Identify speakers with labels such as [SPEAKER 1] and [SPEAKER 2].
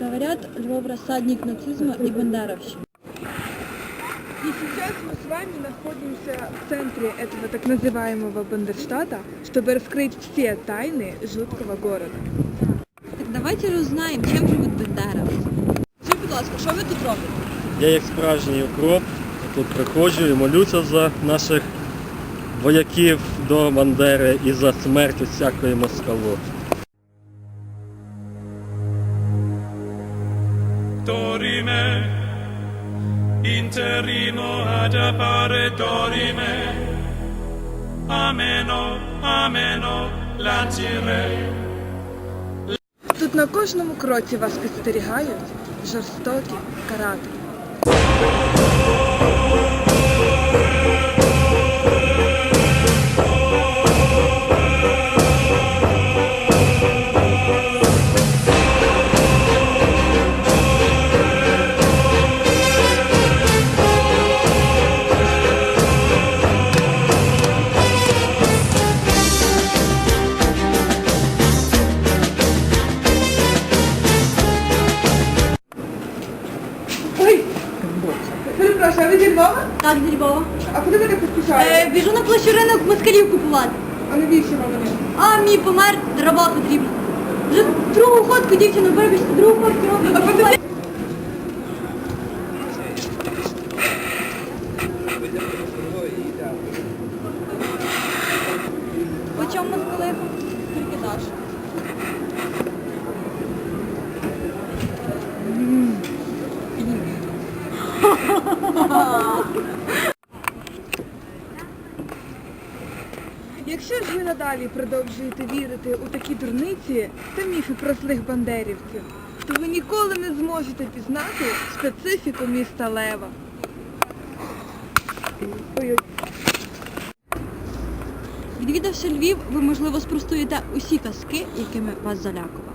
[SPEAKER 1] Говорят, Львов рассадник нацизма и бандеровщины.
[SPEAKER 2] И сейчас мы с вами находимся в центре этого так называемого Бандерштата, чтобы раскрыть все тайны жуткого города.
[SPEAKER 1] Так давайте узнаем, чем живут бандеровцы. Скажіть, будь ласка, що ви тут робите?
[SPEAKER 3] Я як справжній укроп тут приходжу і молюся за наших вояків до Бандери і за смерть усякої москалу.
[SPEAKER 4] Dorime, interrimo ad appare dorime, ameno, ameno, lancire.
[SPEAKER 2] Тут на кожному кроці вас підстерігають жорстокі карати. А ви зі Львова?
[SPEAKER 1] Так, зі Львова.
[SPEAKER 2] А куди ви так поспішаєте?
[SPEAKER 1] Е, біжу на площу ринок москалів купувати.
[SPEAKER 2] А навіщо вам вони?
[SPEAKER 1] А мій помер, дрова потрібно. Вже другу ходку, дівчина, вибачте, другу ходку роблю. По чому москалиха? Тільки даш.
[SPEAKER 2] Якщо ж ви надалі продовжуєте вірити у такі дурниці та міфи про злих бандерівців, то ви ніколи не зможете пізнати специфіку міста Лева.
[SPEAKER 1] Відвідавши Львів, ви, можливо, спростуєте усі казки, якими вас залякували.